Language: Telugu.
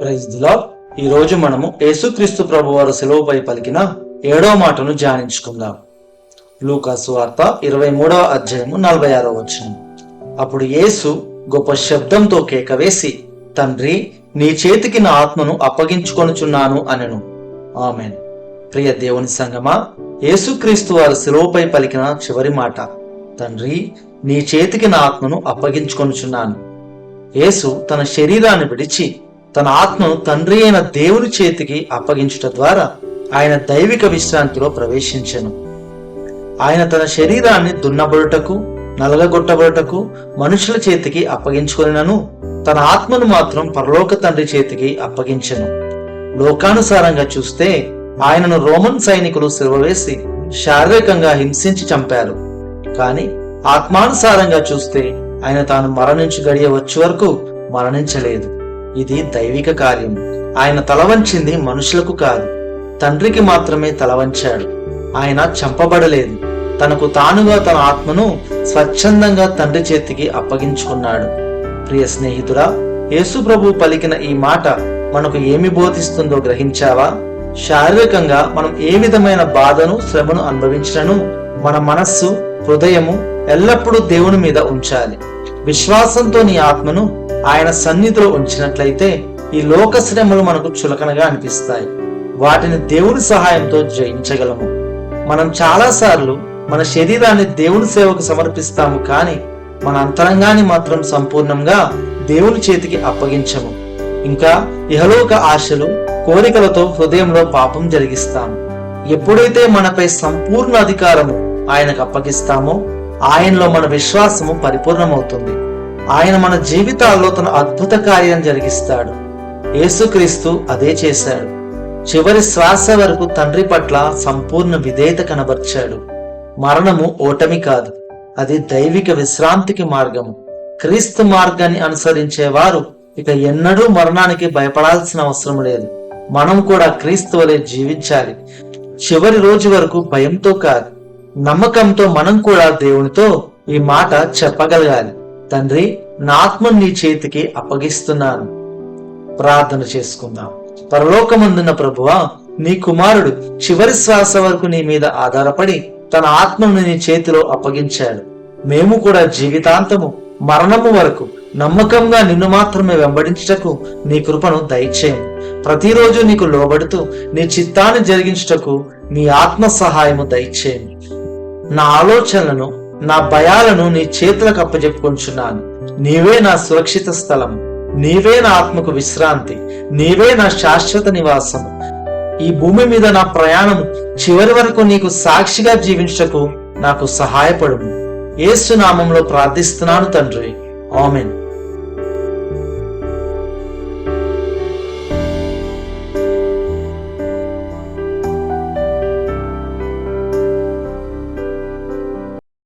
ప్రైజ్లో ఈ రోజు మనము యేసుక్రీస్తు ప్రభు వారు సెలవుపై పలికిన ఏడో మాటను ధ్యానించుకుందాం. లూకాసు వార్త ఇరవై మూడవ అధ్యాయము నలభై ఆరో వచ్చిన అప్పుడు యేసు గొప్ప శబ్దంతో కేక వేసి తండ్రి నీ చేతికి నా ఆత్మను అప్పగించుకొనుచున్నాను అనెను. ఆమెన్. ప్రియ దేవుని సంగమా యేసుక్రీస్తు వారు సెలవుపై పలికిన చివరి మాట తండ్రి నీ చేతికి నా ఆత్మను అప్పగించుకొనుచున్నాను. యేసు తన శరీరాన్ని విడిచి తన ఆత్మను తండ్రి అయిన దేవుని చేతికి అప్పగించుట ద్వారా ఆయన దైవిక విశ్రాంతిలో ప్రవేశించెను. ఆయన తన శరీరాన్ని దున్నబడుటకు నలగగొట్టబడుటకు మనుషుల చేతికి అప్పగించుకొనినను. తన ఆత్మను మాత్రం పరలోక తండ్రి చేతికి అప్పగించెను. లోకానుసారంగా చూస్తే ఆయనను రోమన్ సైనికులు సిలువవేసి శారీరకంగా హింసించి చంపారు. కానీ ఆత్మానుసారంగా చూస్తే ఆయన తాను మరణించి గడియ వచ్చే వరకు మరణించలేదు. ఇది దైవిక కార్యం. ఆయన తలవంచింది మనుషులకు కాదు. తండ్రికి మాత్రమే తలవంచాడు. ఆయన చంపబడలేదు. తనకు తానుగా తన ఆత్మను స్వచ్ఛందంగా తండ్రి చేతికి అప్పగించుకున్నాడు. ప్రియ స్నేహితుడా యేసు ప్రభు పలికిన ఈ మాట మనకు ఏమి బోధిస్తుందో గ్రహించావా? శారీరకంగా మనం ఏ విధమైన బాధను శ్రమను అనుభవించినను మన మనస్సు హృదయము ఎల్లప్పుడూ దేవుని మీద ఉంచాలి. విశ్వాసంతో నీ ఆత్మను ఆయన సన్నిధిలో ఉంచినట్లయితే ఈ లోక శ్రమలు మనకు చులకనగా అనిపిస్తాయి. వాటిని దేవుని సహాయంతో జయించగలము. మనం చాలాసార్లు మన శరీరాన్ని దేవుని సేవకు సమర్పిస్తాము కానీ మన అంతరంగాన్ని మాత్రం సంపూర్ణంగా దేవుని చేతికి అప్పగించము. ఇంకా ఇహలోక ఆశలు కోరికలతో హృదయంలో పాపం జరిగిస్తాము. ఎప్పుడైతే మనపై సంపూర్ణ అధికారము ఆయనకు అప్పగిస్తామో ఆయనలో మన విశ్వాసము పరిపూర్ణమవుతుంది. ఆయన మన జీవితాల్లో తన అద్భుత కార్యం జరిగిస్తాడు. యేసుక్రీస్తు అదే చేశాడు. చివరి శ్వాస వరకు తండ్రి పట్ల సంపూర్ణ విధేయత కనబర్చాడు. మరణము ఓటమి కాదు అది దైవిక విశ్రాంతికి మార్గము. క్రీస్తు మార్గాన్ని అనుసరించేవారు ఇక ఎన్నడూ మరణానికి భయపడాల్సిన అవసరం లేదు. మనం కూడా క్రీస్తు వలె జీవించాలి. చివరి రోజు వరకు భయంతో కాదు నమ్మకంతో మనం కూడా దేవునితో ఈ మాట చెప్పగలగాలి. తండ్రి నా ఆత్మను నీ చేతికి అప్పగిస్తున్నాను. ప్రార్థన చేసుకుందాం. పరలోకమందున్న ప్రభువా నీ కుమారుడు చివరి శ్వాస వరకు నీ మీద ఆధారపడి తన ఆత్మను నీ చేతిలో అప్పగించాడు. మేము కూడా జీవితాంతము మరణము వరకు నమ్మకంగా నిన్ను మాత్రమే వెంబడించుటకు నీ కృపను దయచేయం ప్రతిరోజు నీకు లోబడుతూ నీ చిత్తాన్ని జరిగించుటకు నీ ఆత్మ సహాయము దయచేయం నా ఆలోచనలను నా భయాలను నీ చేతులకు అప్పజెప్పుకుంటున్నాను నీవే నా సురక్షిత స్థలం. నీవే నా ఆత్మకు విశ్రాంతి. నీవే నా శాశ్వత నివాసము ఈ భూమి మీద నా ప్రయాణం చివరి వరకు నీకు సాక్షిగా జీవించటకు నాకు సహాయపడుము. ఏసు నామంలో ప్రార్థిస్తున్నాను తండ్రి. ఆమెన్.